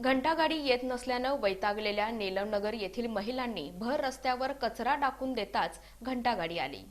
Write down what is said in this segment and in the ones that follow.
घंटागाडी येत नसल्यानं वैतागलेल्या नेलमनगर येथील महिलांनी भर रस्त्यावर कचरा टाकून देताच घंटागाडी आली.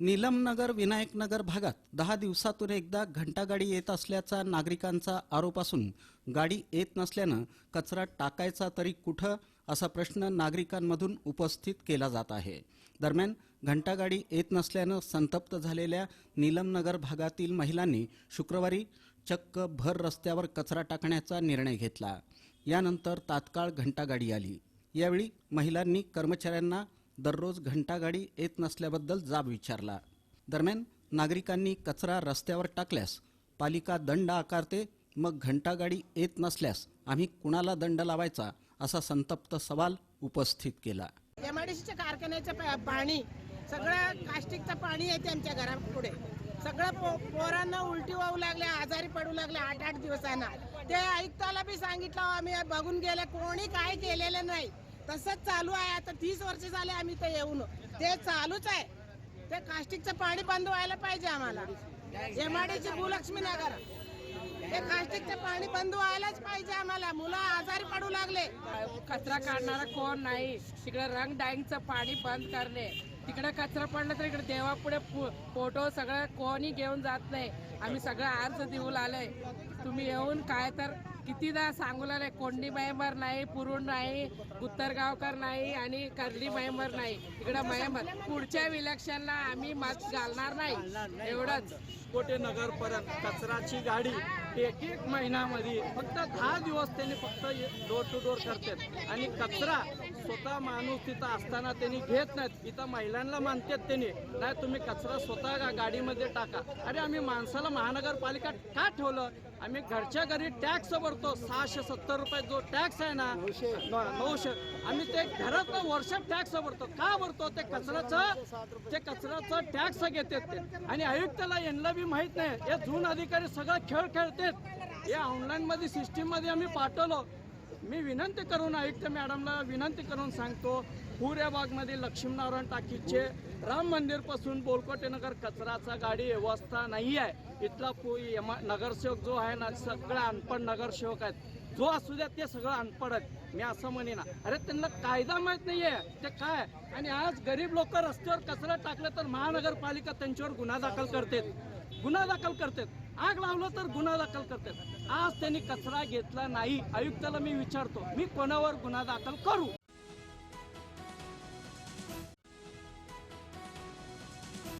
नीलमनगर विनायकनगर भागात दहा दिवसातून एकदा घंटागाडी येत असल्याचा नागरिकांचा आरोप असून गाडी येत नसल्यानं कचरा टाकायचा तरी कुठं असा प्रश्न नागरिकांमधून उपस्थित केला जात आहे. दरम्यान घंटागाडी येत नसल्यानं संतप्त झालेल्या नीलमनगर भागातील महिलांनी शुक्रवारी चक्क भर रस्त्यावर कचरा टाकण्याचा निर्णय घेतला. यानंतर तात्काळ घंटागाडी आली. यावेळी महिलांनी कर्मचाऱ्यांना दररोज घंटागाडी येत नसल्याबद्दल जाब विचारला. दरम्यान नागरिकांनी कचरा रस्त्यावर टाकल्यास पालिका दंड आकारते मग घंटागाडी येत नसल्यास आम्ही कुणाला दंड लावायचा? असा संतप्त सवाल उपस्थित केला. एमआयडीसीच्या कारखान्याचं पाणी सगळं कास्टिकचं पाणी येते आमच्या घरापुढे. सगळं पो पोरांना उलटी होऊ लागले आजारी पडू लागले आठ आठ दिवसांना. ते आयुक्ताला बी सांगितलं आम्ही बघून गेले कोणी काय केलेलं नाही. तसंच चालू आहे. आता तीस वर्ष झाले आम्ही ते येऊन. ते चालूच आहे. ते कास्टिकचं पाणी बंद व्हायला पाहिजे आम्हाला. एमआयडीसी भूलक्ष्मी नगर ते कास्टिकचं पाणी बंद व्हायलाच पाहिजे आम्हाला. मुलं आजारी पडू लागले. कचरा काढणारा कोण नाही. तिकडे रंग डाईंगचं पाणी बंद करणे. तिकडे कचरा पडला तर इकडे देवापुढे फो- फोटो सगळं कोणी घेऊन जात नाही. आम्ही सगळं अर्ज देऊ आलोय. तुम्ही येऊन काय तर कितीदा सांगू लागले कोंडी मयंबर नाही पुरुण नाही गुत्तरगावकर नाही आणि कर्ली मेंबर नाही. इकडं मयंबर पुढच्या इलेक्शनला आम्ही मत घालणार नाही. एवढंच. कोटे नगर परत कचराची गाडी एक एक महिन्यामध्ये फक्त दहा दिवस त्यांनी फक्त डोर टू डोर करतात. आणि कचरा स्वतः माणूस तिथं असताना त्यांनी घेत नाहीत. इथं महिलांना मानतात त्यांनी. नाही तुम्ही कचरा स्वतः का गाडीमध्ये टाका. अरे आम्ही माणसाला महानगरपालिका का ठेवलं? आम्ही घरच्या घरी टॅक्स भरतो सहाशे सत्तर रुपये जो टॅक्स आहे ना नऊशे. आम्ही ते घरात वर्षात टॅक्स भरतो. का भरतो? ते कचऱ्याचं ते कचऱ्याचं टॅक्स घेतात ते. आणि आयुक्ताला यांना बी माहीत नाही. हे जून अधिकारी सगळं खेळ खेळतात. हे ऑनलाईन मध्ये सिस्टीममध्ये आम्ही पाठवलो. मी विनंती करून आयुक्त मॅडमला विनंती करून सांगतो बागमध्ये लक्ष्मीनारायण टाकीचे राम मंदिरपासून बोलकोटेनगर कचराचा गाडी व्यवस्था नाही आहे. इथला पु नगरसेवक जो आहे ना सगळे अनपढ नगरसेवक आहेत. जो असू द्या ते सगळं अनपढ आहेत. मी असं म्हणेना. अरे त्यांना कायदा माहीत नाहीये. ते काय? आणि आज गरीब लोक रस्त्यावर कचरा टाकले तर महानगरपालिका त्यांच्यावर गुन्हा दाखल करते गुन्हा दाखल करतात. आग लावलं तर गुन्हा दाखल करतात आज त्यांनी कचरा घेतला नाही. आयुक्ताला मी विचारतो मी कोणावर गुन्हा दाखल करू?